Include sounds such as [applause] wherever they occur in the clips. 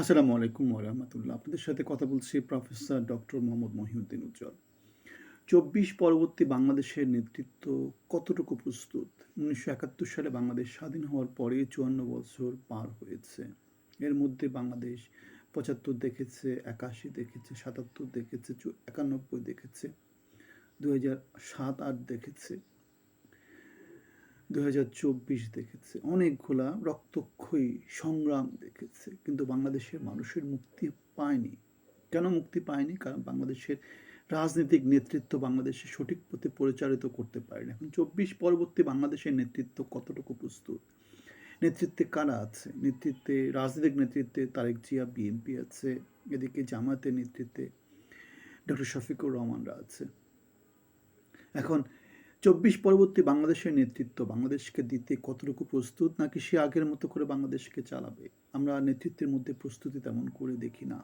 আসসালামু আলাইকুম ওরহামতুল্লাহ আপনাদের সাথে কথা বলছি প্রফেসর ডক্টর মোহাম্মদ মহিউদ্দিন উজ্জ্বল। চব্বিশ পরবর্তী বাংলাদেশের নেতৃত্ব কতটুকু প্রস্তুত? উনিশশো একাত্তর সালে বাংলাদেশ স্বাধীন হওয়ার পরে চুয়ান্ন বছর পার হয়েছে। এর মধ্যে বাংলাদেশ পঁচাত্তর দেখেছে, একাশি দেখেছে, সাতাত্তর দেখেছে একানব্বই দেখেছে দু হাজার সাত আট দেখেছে। দু হাজার চব্বিশ দেখেছে। অনেকগুলা রক্তক্ষয়ী সংগ্রাম দেখেছে, কিন্তু বাংলাদেশের মানুষের মুক্তি পায়নি। কেন মুক্তি পায়নি? কারণ বাংলাদেশের রাজনৈতিক নেতৃত্ব বাংলাদেশের সঠিক পথে পরিচালিত করতে পারেনি। এখন চব্বিশ পরবর্তী বাংলাদেশের নেতৃত্ব কতটুকু প্রস্তুত? নেতৃত্বে কারা আছে? নেতৃত্বে রাজনৈতিক নেতৃত্বে তারেক জিয়া, বিএনপি আছে। এদিকে জামাতের নেতৃত্বে ডক্টর শফিকুর রহমানরা আছে। এখন চব্বিশ পরবর্তী বাংলাদেশের নেতৃত্ব, বাংলাদেশকে দিতে কতটুকু প্রস্তুত নাকি সে আগের মতো করে বাংলাদেশকে চালাবে? আমরা নেতৃত্বের মধ্যে প্রস্তুতি তেমন করে দেখি না।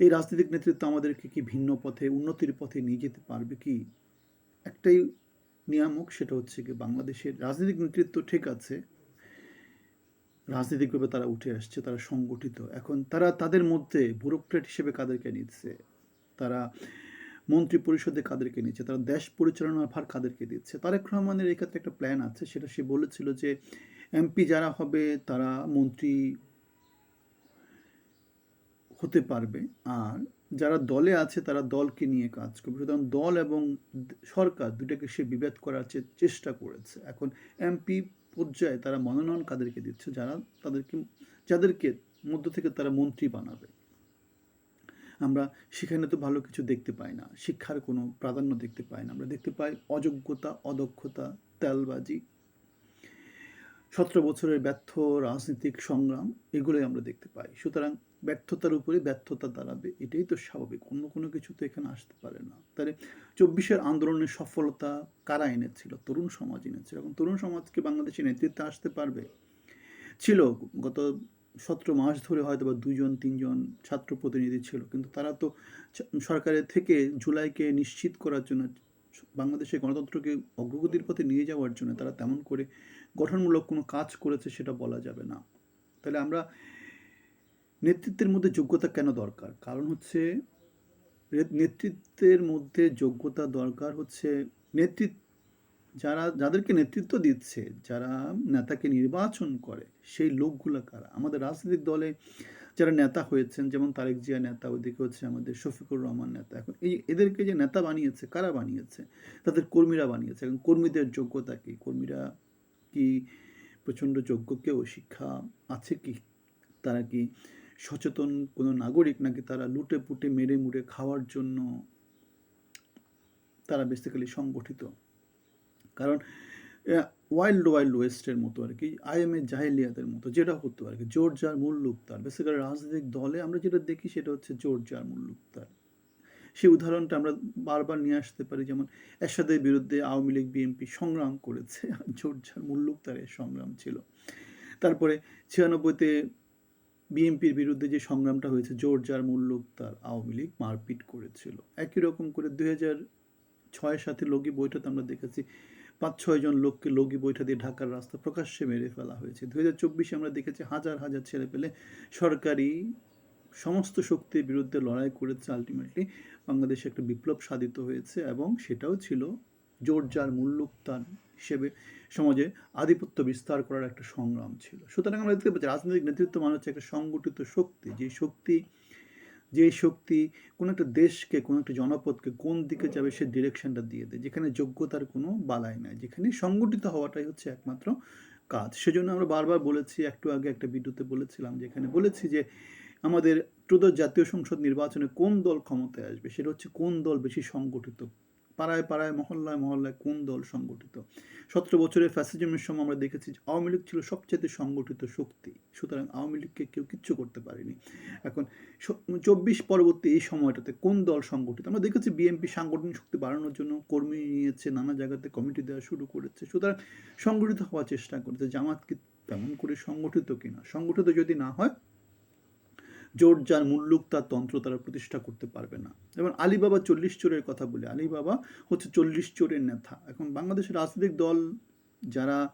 এই রাজনৈতিক নেতৃত্ব আমাদেরকে কি ভিন্ন পথে, উন্নতির পথে নিয়ে যেতে পারবে কি? একটাই নিয়ামক, সেটা হচ্ছে কি বাংলাদেশের রাজনৈতিক নেতৃত্ব ঠিক আছে, রাজনৈতিকভাবে তারা উঠে আসছে, তারা সংগঠিত। এখন তারা তাদের মধ্যে ব্যুরোক্রেট হিসেবে কাদেরকে নিচ্ছে? তারা মন্ত্রী পরিষদে কাদেরকে নিচ্ছে তারা দেশ পরিচালনার ভার কাদেরকে দিচ্ছে। তারেক রহমানের এই ক্ষেত্রে একটা প্ল্যান আছে, সেটা সে বলেছিল যে এমপি যারা হবে তারা মন্ত্রী হতে পারবে, আর যারা দলে আছে তারা দলকে নিয়ে কাজ করবে। সুতরাং দল এবং সরকার দুটাকে সে বিভেদ করার চেষ্টা করেছে। এখন এমপি পর্যায়ে তারা মনোনয়ন কাদেরকে দিচ্ছে, যারা তাদেরকে, যাদেরকে মধ্য থেকে তারা মন্ত্রী বানাবে। আমরা সেখানে তো ভালো কিছু দেখতে পাই না, শিক্ষার কোনো প্রাধান্য দেখতে পাই না, আমরা দেখতে পাই অযোগ্যতা, অদক্ষতা, তেলবাজি, সতেরো বছরের ব্যর্থ রাজনৈতিক সংগ্রাম, এগুলোই আমরা দেখতে পাই। সুতরাং ব্যর্থতার উপরে ব্যর্থতা দাঁড়াবে, এটাই তো স্বাভাবিক, অন্য কোনো কিছু তো এখানে আসতে পারে না। তাহলে চব্বিশের আন্দোলনের সফলতা কারা এনেছিল? তরুণ সমাজ এনেছিল। এখন তরুণ সমাজকে বাংলাদেশে নেতৃত্বে আসতে পারবে? ছিল গত সতেরো মাস ধরে হয়তো বা দুজন, তিনজন ছাত্র প্রতিনিধি ছিল। কিন্তু তারা তো সরকারের থেকে জুলাইকে নিশ্চিত করার জন্য, বাংলাদেশের গণতন্ত্রকে অগ্রগতির পথে নিয়ে যাওয়ার জন্য তারা তেমন করে গঠনমূলক কোনো কাজ করেছে সেটা বলা যাবে না। তাহলে আমরা নেতৃত্বের মধ্যে যোগ্যতা কেন দরকার? কারণ হচ্ছে নেতৃত্বের মধ্যে যোগ্যতা দরকার হচ্ছে নেতৃত্ব যারা, যাদেরকে নেতৃত্ব দিচ্ছে, যারা নেতাকে নির্বাচন করে, সেই লোকগুলো কারা? আমাদের রাজনৈতিক দলে যারা নেতা হয়েছেন, যেমন তারেক জিয়া নেতা, ওইদিকে হচ্ছে আমাদের শফিকুর রহমান নেতা। এখন এই, এদেরকে যে নেতা বানিয়েছে, কারা বানিয়েছে? তাদের কর্মীরা বানিয়েছে। এখন কর্মীদের যোগ্যতা কি? কর্মীরা কি প্রচণ্ড যোগ্য কেউ? শিক্ষা আছে কি? তারা কি সচেতন কোনো নাগরিক নাকি তারা লুটে পুটে, মেরে মুড়ে খাওয়ার জন্য তারা বেসিক্যালি সংগঠিত? কারণ ওয়াইল্ড ওয়াইল্ড ওয়েস্টের মতো আর কি আইএমএ জাহেলিয়াদের মতো, যেটা হতো আর কি জোর যার মুল্লুক তার বেসিক্যালি রাজনৈতিক দলে আমরা যেটা দেখি সেটা হচ্ছে জোর যার মুল্লুক তার সেই উদাহরণটা আমরা বারবার নিয়ে আসতে পারি, যেমন এরশাদের বিরুদ্ধে আওয়ামী লীগ বিএনপি সংগ্রাম করেছে [laughs] জোর যার মুল্লুক তারের সংগ্রাম ছিল। তারপরে ছিয়ানব্বইতে বিএনপির বিরুদ্ধে যে সংগ্রামটা হয়েছে জোর যার মুল্লুক তার আওয়ামী লীগ মারপিট করেছিল। একই রকম করে দুই হাজার ছয়ের সাথে লগি বইটাতে আমরা দেখেছি পাঁচ ছয়জন লোককে লগি বৈঠা দিয়ে ঢাকার রাস্তা প্রকাশ্যে মেরে ফেলা হয়েছে। দু হাজার চব্বিশে আমরা দেখেছি হাজার হাজার ছেলে পেলে সরকারি সমস্ত শক্তির বিরুদ্ধে লড়াই করেছে আলটিমেটলি বাংলাদেশে একটা বিপ্লব সাধিত হয়েছে এবং সেটাও ছিল জোর যার মূল্যুক্তান হিসেবে সমাজে আধিপত্য বিস্তার করার একটা সংগ্রাম ছিল। সুতরাং আমরা দেখতে পাচ্ছি রাজনৈতিক নেতৃত্ব মানে হচ্ছে একটা সংগঠিত শক্তি। যে শক্তি যে শক্তি কোনো একটা দেশকে, কোনো একটা জনপদকে কোন দিকে যাবে সে ডিরেকশনটা দিয়ে দেয়, যেখানে যোগ্যতার কোনো বালাই নাই, যেখানে সংগঠিত হওয়াটাই হচ্ছে একমাত্র কাজ। সেজন্য আমরা বারবার বলেছি, একটু আগে একটা ভিডিওতে বলেছিলাম, যেখানে বলেছি যে আমাদের ত্রোদশ জাতীয় সংসদ নির্বাচনে কোন দল ক্ষমতায় আসবে, সেটা হচ্ছে কোন দল বেশি সংগঠিত পাড়ায় পাড়ায়, মহল্লায় মহল্লায় কোন দল সংগঠিত? সতেরো বছরের ফ্যাসিজমের সময় আমরা দেখেছি যে আওয়ামী লীগ ছিল সবচেয়ে সংগঠিত শক্তি। সুতরাং আওয়ামী লীগকে কেউ কিচ্ছু করতে পারেনি। এখন চব্বিশ পরবর্তী এই সময়টাতে কোন দল সংগঠিত? আমরা দেখেছি বিএনপি সাংগঠনিক শক্তি বাড়ানোর জন্য কর্মী নিয়েছে, নানা জায়গাতে কমিটি দেওয়া শুরু করেছে। সুতরাং সংগঠিত হওয়ার চেষ্টা করেছে। জামাত কি তেমন করে সংগঠিত কিনা? সংগঠিত যদি না হয় জোর যার মুল্লুক তার তন্ত্র তারা প্রতিষ্ঠা করতে পারবে না। যেমন আলিবাবা চল্লিশ চোরের কথা বলে। আলিবাবা হচ্ছে চল্লিশ চোরের নেতা। এখন বাংলাদেশের রাজনৈতিক দল যারা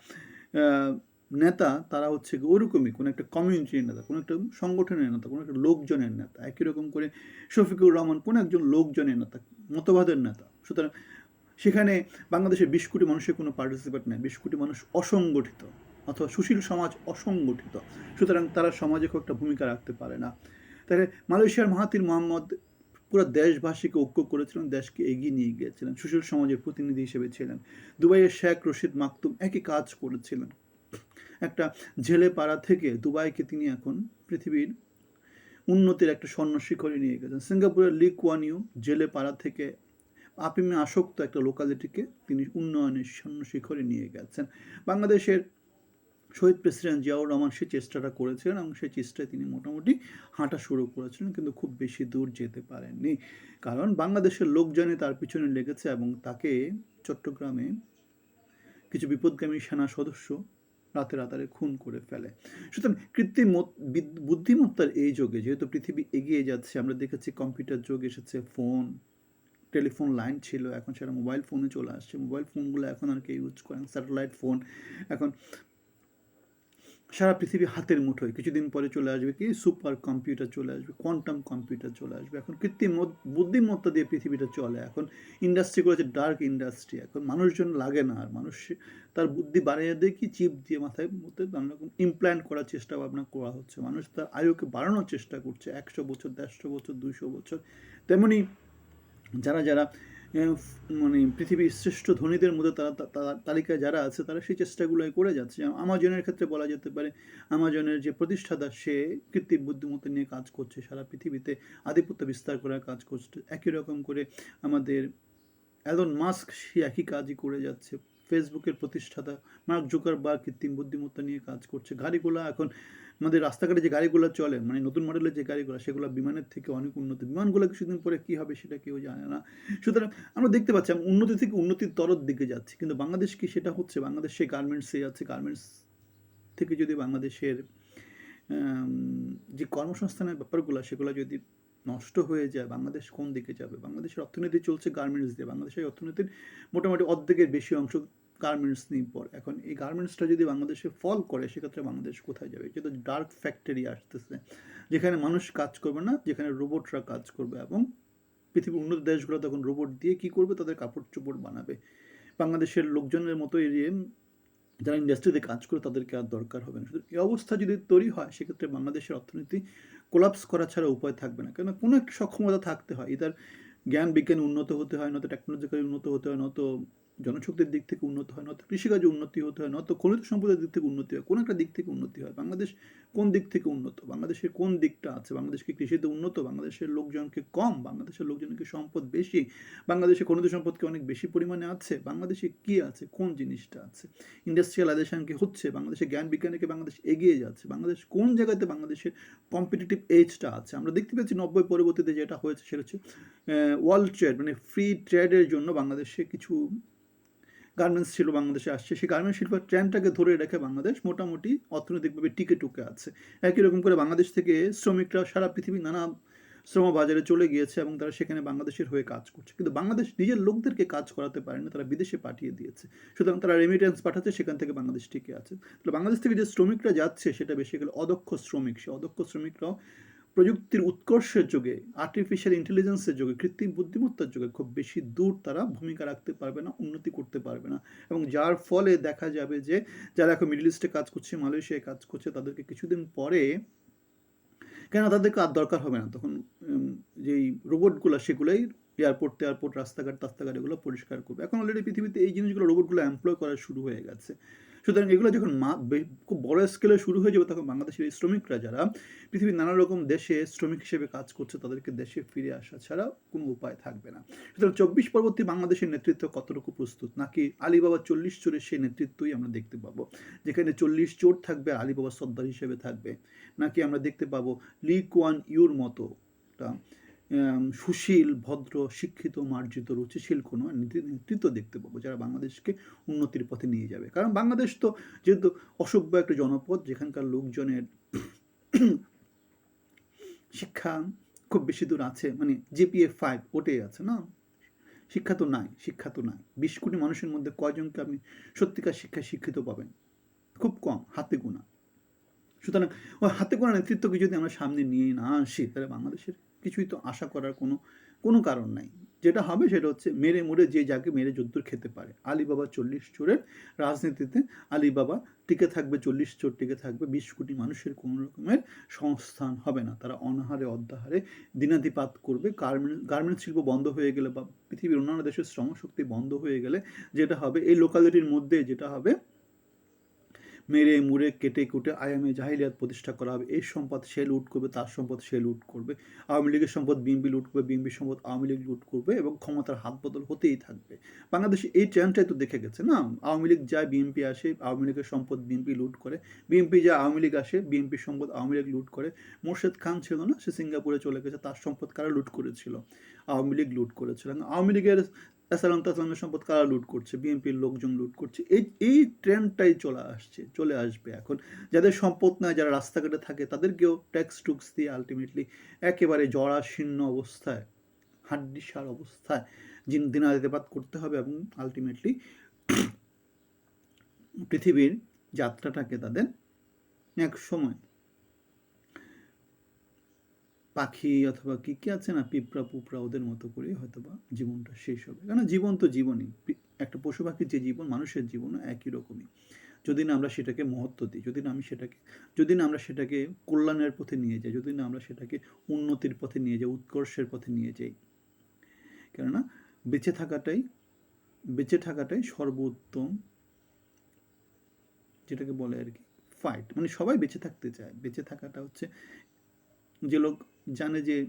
নেতা, তারা হচ্ছে ওরকমই। কোনো একটা কমিউনিটির নেতা, কোনো একটা সংগঠনের নেতা, কোনো একটা লোকজনের নেতা। একই রকম করে শফিকুর রহমান কোনো একজন লোকজনের নেতা, মতবাদের নেতা। সুতরাং সেখানে বাংলাদেশের বিশ কোটি মানুষের কোনো পার্টিসিপেট নেই। বিশ কোটি মানুষ অসংগঠিত। অথবা সুশীল সমাজ অসংগঠিত। সুতরাং তারা সমাজে খুব একটা ভূমিকা রাখতে পারে না। তাহলে মালয়েশিয়ার মাহাতির মোহাম্মদ পুরো দেশবাসীকে ঐক্য করেছিলেন, দেশকে এগিয়ে নিয়ে গিয়েছিলেন, সুশীল সমাজের প্রতিনিধি হিসেবে ছিলেন। দুবাইয়ের শেখ রশিদ মাকতুম একই কাজ করেছিলেন। একটা জেলে পাড়া থেকে দুবাইকে তিনি এখন পৃথিবীর উন্নতির একটা স্বর্ণ শিখরে নিয়ে গেছেন। সিঙ্গাপুরের লি কুয়ান জেলে পাড়া থেকে আপিমে আসক্ত একটা লোকালিটিকে তিনি উন্নয়নের স্বর্ণ শিখরে নিয়ে গেছেন। বাংলাদেশের শহীদ প্রেসিডেন্ট জিয়াউর রহমান সেই চেষ্টাটা করেছিলেন এবং সেই চেষ্টায় তিনি মোটামুটি হাঁটা শুরু করেছিলেন, কিন্তু খুব বেশি দূর যেতে পারেননি। কারণ বাংলাদেশের লোকজনই তার পিছনে লেগেছে এবং তাকে চট্টগ্রামে কিছু বিপদগামী সেনা সদস্য রাতে রাতারে খুন করে ফেলে। সুতরাং কৃত্রিম বুদ্ধিমত্তার এই যুগে যেহেতু পৃথিবী এগিয়ে যাচ্ছে, আমরা দেখেছি কম্পিউটার যুগ এসেছে, ফোন, টেলিফোন লাইন ছিল, এখন সেটা মোবাইল ফোনে চলে আসছে। মোবাইল ফোনগুলো এখন আর কেউ ইউজ করেন স্যাটেলাইট ফোন। এখন সারা পৃথিবী হাতের মুঠোয়। কিছুদিন পরে চলে আসবে কি? সুপার কম্পিউটার চলে আসবে, কোয়ান্টাম কম্পিউটার চলে আসবে। এখন কৃত্রিম বুদ্ধিমত্তা দিয়ে পৃথিবীটা চলে। এখন ইন্ডাস্ট্রি করেছে ডার্ক ইন্ডাস্ট্রি এখন মানুষজন লাগে না আর। মানুষ তার বুদ্ধি বাড়িয়ে দিয়ে কি? চিপ দিয়ে মাথায় মধ্যে নানা রকম ইমপ্ল্যান্ট করার চেষ্টা ভাবনা করা হচ্ছে। মানুষ তার আয়ুকে বাড়ানোর চেষ্টা করছে। একশো বছর, দেড়শো বছর, দুইশো বছর। তেমনি যারা যারা মানে পৃথিবীর শ্রেষ্ঠ ধনীদের মধ্যে তারা তালিকায় যারা আছে, তারা সেই চেষ্টাগুলোই করে যাচ্ছে। আমাজনের ক্ষেত্রে বলা যেতে পারে, আমাজনের যে প্রতিষ্ঠাতা, সে কৃত্রিম বুদ্ধিমত্তা নিয়ে কাজ করছে। সারা পৃথিবীতে আধিপত্য বিস্তার করার কাজ করছে। একই রকম করে আমাদের অ্যালন মাস্ক সে একই কাজই করে যাচ্ছে। ফেসবুকের প্রতিষ্ঠাতা মার্ক জুকার বা কৃত্রিম বুদ্ধিমত্তা নিয়ে কাজ করছে। গাড়িগুলো এখন আমাদের রাস্তাঘাটে যে গাড়িগুলো চলে মানে নতুন মডেলের যে গাড়িগুলো, সেগুলো বিমানের থেকে অনেক উন্নত। বিমানগুলো কিছুদিন পরে কী হবে সেটা কেউ জানে না। সুতরাং আমরা দেখতে পাচ্ছি, আমরা উন্নতি থেকে উন্নতির তরর দিকে যাচ্ছি। কিন্তু বাংলাদেশ কি সেটা হচ্ছে? বাংলাদেশ গার্মেন্টসে যাচ্ছে গার্মেন্টস থেকে যদি বাংলাদেশের যে কর্মসংস্থানের ব্যাপারগুলো, সেগুলো যদি নষ্ট হয়ে যায়, বাংলাদেশ কোন দিকে যাবে? বাংলাদেশের অর্থনীতি চলছে গার্মেন্টস দিয়ে। বাংলাদেশের অর্থনীতির মোটামুটি অর্ধেকের বেশি অংশ গার্মেন্টস নির্ভর এখন এই গার্মেন্টসটা যদি বাংলাদেশে ফল করে, সেক্ষেত্রে বাংলাদেশ কোথায় যাবে? যেহেতু ডার্ক ফ্যাক্টরি আসতেছে, যেখানে মানুষ কাজ করবে না, যেখানে রোবটরা কাজ করবে এবং পৃথিবীর উন্নত দেশগুলো তখন রোবট দিয়ে কি করবে? তাদের কাপড় চোপড় বানাবে। বাংলাদেশের লোকজনের মতো এরিয়ে যারা ইন্ডাস্ট্রিতে কাজ করে, তাদেরকে আর দরকার হবে না। শুধু এই অবস্থা যদি তৈরি হয়, সেক্ষেত্রে বাংলাদেশের অর্থনীতি কোলাপস করা ছাড়া উপায় থাকবে না। কেন কোনো সক্ষমতা থাকতে হয়। ইদার জ্ঞান বিজ্ঞান উন্নত হতে হয়, নয়তো টেকনোলজিক্যালি উন্নত হতে হয়, নয়তো জনশক্তির দিক থেকে উন্নত হয়, নয়তো কৃষিকাজে উন্নতি হতে হয়, নয়তো খনিজ সম্পদের দিক থেকে উন্নতি হয়, কোনো একটা দিক থেকে উন্নতি হয়। বাংলাদেশ কোন দিক থেকে উন্নত? বাংলাদেশের কোন দিকটা আছে? বাংলাদেশকে কৃষিতে উন্নত? বাংলাদেশের লোকজনকে কম? বাংলাদেশের লোকজনকে সম্পদ বেশি? বাংলাদেশে খনিজ সম্পদকে অনেক বেশি পরিমাণে আছে? বাংলাদেশে কি আছে? কোন জিনিসটা আছে? ইন্ডাস্ট্রিয়ালাইজেশন কি হচ্ছে? বাংলাদেশে জ্ঞান বিজ্ঞানীকে বাংলাদেশ এগিয়ে যাচ্ছে? বাংলাদেশ কোন জায়গাতে বাংলাদেশের কম্পিটিটিভ এজটা আছে? আমরা দেখতে পাচ্ছি নব্বই পরবর্তীতে যেটা হয়েছে, সেটা হচ্ছে ওয়ার্ল্ড ট্রেড মানে ফ্রি ট্রেডের জন্য বাংলাদেশে কিছু গার্মেন্টস ছিল বাংলাদেশে আসছে। সেই গার্মেন্টস শিল্পের ট্রেন্ডটাকে ধরে রেখে বাংলাদেশ মোটামুটি অর্থনৈতিকভাবে টিকে টুকে আছে। একই রকম করে বাংলাদেশ থেকে শ্রমিকরা সারা পৃথিবীর নানা শ্রম বাজারে চলে গিয়েছে এবং তারা সেখানে বাংলাদেশের হয়ে কাজ করছে। কিন্তু বাংলাদেশ নিজের লোকদেরকে কাজ করাতে পারে না তারা বিদেশে পাঠিয়ে দিয়েছে। সুতরাং তারা রেমিটেন্স পাঠাচ্ছে, সেখান থেকে বাংলাদেশ টিকে আছে। তাহলে বাংলাদেশ থেকে যে শ্রমিকরা যাচ্ছে, সেটা বেসিক্যালি অদক্ষ শ্রমিক। সে অদক্ষ শ্রমিকরাও প্রযুক্তির উৎকর্ষের যুগে আর্টিফিশিয়াল ইন্টেলিজেন্সের যুগে, কৃত্রিম বুদ্ধিমত্তার যুগে খুব বেশি দূর তারা ভূমিকা রাখতে পারবে না, উন্নতি করতে পারবে না। এবং যার ফলে দেখা যাবে যে, যারা এখন মিডল ইস্টে কাজ করছে, মালয়েশিয়ায় কাজ করছে, তাদেরকে কিছুদিন পরে কেন তাদেরকে আর দরকার হবে না? তখন যেই রোবটগুলো সেগুলোই এয়ারপোর্ট এয়ারপোর্ট রাস্তাঘাট রাস্তাঘাট এগুলো পরিষ্কার করবে। এখন অলরেডি পৃথিবীতে এই জিনিসগুলো রোবটগুলো এমপ্লয় করা শুরু হয়ে গেছে। সুতরাং এগুলো যখন মা খুব বড় স্কেলে শুরু হয়ে যাবে তখন বাংলাদেশের শ্রমিকরা যারা পৃথিবীর নানা রকম দেশে শ্রমিক হিসেবে কাজ করছে, তাদেরকে দেশে ফিরে আসা ছাড়া কোনো উপায় থাকবে না। সুতরাং চব্বিশ পরবর্তী বাংলাদেশের নেতৃত্ব কতটুকু প্রস্তুত? নাকি আলিবাবা চল্লিশ চোরের সেই নেতৃত্বই আমরা দেখতে পাবো? যেখানে চল্লিশ চোর থাকবে, আলিবাবা সর্দার হিসেবে থাকবে। নাকি আমরা দেখতে পাবো লি কোয়ান ইউর মতো একটা সুশীল, ভদ্র, শিক্ষিত, মার্জিত, রুচিশীল কোনো নেতৃত্ব দেখতে পাবো যারা বাংলাদেশকে উন্নতির পথে নিয়ে যাবে। কারণ বাংলাদেশ তো যেহেতু অসভ্য একটা জনপদ, যেখানকার লোকজনের শিক্ষা খুব বেশি দূর আছে মানে জিপিএ ফাইভ ওটাই আছে না? শিক্ষা তো নাই, শিক্ষা তো নাই। বিশ কোটি মানুষের মধ্যে কয়জনকে আপনি সত্যিকার শিক্ষায় শিক্ষিত পাবেন? খুব কম, হাতে গোনা। সুতরাং ওই হাতে গোনা নেতৃত্বকে যদি আমরা সামনে নিয়ে না আসি, তাহলে বাংলাদেশের কিছুই তো আশা করার কোনো কোনো কারণ নাই। যেটা হবে সেটা হচ্ছে মেরে মুড়ে যে যাকে মেরে যদ্দূর খেতে পারে। আলিবাবা চল্লিশ চোরের রাজনীতিতে আলিবাবা টিকে থাকবে, চল্লিশ চোর টিকে থাকবে, বিশ কোটি মানুষের কোনো রকমের সংস্থান হবে না। তারা অনাহারে অধ্যাহারে দিনাতিপাত করবে। গার্মেন্ট গার্মেন্টস শিল্প বন্ধ হয়ে গেলে বা পৃথিবীর অন্যান্য দেশের শ্রমশক্তি বন্ধ হয়ে গেলে যেটা হবে, এই লোকালিটির মধ্যে যেটা হবে মেরে, মুড়ে, কেটে, কুটে আয়ামে জাহিলিয়াত প্রতিষ্ঠা করা হবে। এই সম্পদ সে লুট করবে, তার সম্পদ সে লুট করবে। আওয়ামী লীগের সম্পদ বিএনপি লুট করবে, বিএনপির সম্পদ আওয়ামী লীগ লুট করবে এবং ক্ষমতার হাত বদল হতেই থাকবে। বাংলাদেশে এই ট্রেন্ডটাই তো দেখে গেছে না? আওয়ামী লীগ যায়, বিএনপি আসে, আওয়ামী লীগের সম্পদ বিএনপি লুট করে। বিএনপি যায়, আওয়ামী লীগ আসে বিএনপির সম্পদ আওয়ামী লীগ লুট করে। মোর্শেদ খান ছিল না? সে সিঙ্গাপুরে চলে গেছে, তার সম্পদ কারা লুট করেছিল? আওয়ামী লীগ লুট করেছিল। আওয়ামী লীগের তাসালাম তাসলামের সম্পদ কারা লুট করছে? বিএনপির লোকজন লুট করছে। এই এই ট্রেন্ডটাই চলে আসছে, চলে আসবে এখন। যাদের সম্পদ নাই, যারা রাস্তাঘাটে থাকে, তাদেরকেও ট্যাক্স টুক্স দিয়ে আলটিমেটলি একেবারে জরাশীর্ণ অবস্থায়, হাড্ডিসার অবস্থায় জিন দিনাদিপাত করতে হবে এবং আলটিমেটলি পৃথিবীর যাত্রাটাকে তাদের এক সময় পাখি অথবা কি কি আছে না, পিঁপড়া পুপড়া ওদের মতো করেই হয়তো বা জীবনটা শেষ হবে। কারণ জীবন তো জীবনই। একটা পশু পাখির যে জীবন, মানুষের জীবনও একই রকমই। যদি না আমরা সেটাকে মহত্ব দিই, যদি না আমি সেটাকে, যদি না আমরা সেটাকে কল্যাণের পথে নিয়ে যাই, যদি না আমরা সেটাকে উন্নতির পথে নিয়ে যাই, উৎকর্ষের পথে নিয়ে যাই। কেননা বেঁচে থাকাটাই বেঁচে থাকাটাই সর্বোত্তম যেটাকে বলে আর কি ফাইট মানে সবাই বেঁচে থাকতে চায়। বেঁচে থাকাটা হচ্ছে যে লোক জানে যে,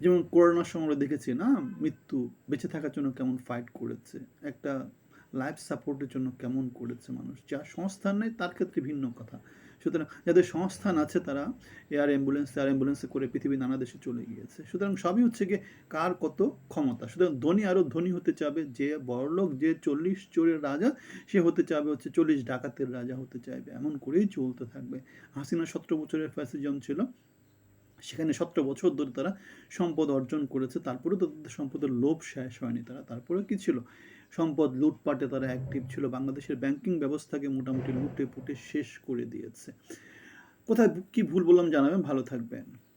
যেমন করোনার সময় দেখেছি না, মৃত্যু বেঁচে থাকার জন্য কেমন ফাইট করেছে, একটা লাইফ সাপোর্টের জন্য কেমন করেছে মানুষ যার সংস্থান নেই তার ক্ষেত্রে ভিন্ন কথা। সুতরাং যাদের সংস্থান আছে তারা এয়ার অ্যাম্বুলেন্স এয়ার অ্যাম্বুলেন্সে করে পৃথিবীর নানা দেশে চলে গিয়েছে। সুতরাং সবই হচ্ছে গিয়ে কার কত ক্ষমতা। সুতরাং ধনী আরও ধনী হতে চাবে যে বড়লোক, যে চল্লিশ চোরের রাজা, সে হতে চাবে হচ্ছে চল্লিশ ডাকাতের রাজা হতে চাইবে। এমন করেই চলতে থাকবে। হাসিনা সতেরো বছরের ফ্যাসিজম ছিল। সেখানে সতেরো বছর ধরে তারা সম্পদ অর্জন করেছে। তারপরে তাদের সম্পদের লোভ শেষ হয়নি তারা। তারপরে কি ছিল? সম্পদ লুটপাটে তারা অ্যাক্টিভ ছিল। বাংলাদেশের ব্যাংকিং ব্যবস্থাকে মোটামুটি লুটে পুটে শেষ করে দিয়েছে। কোথায় কি ভুল বললাম জানাবেন? ভালো থাকবেন।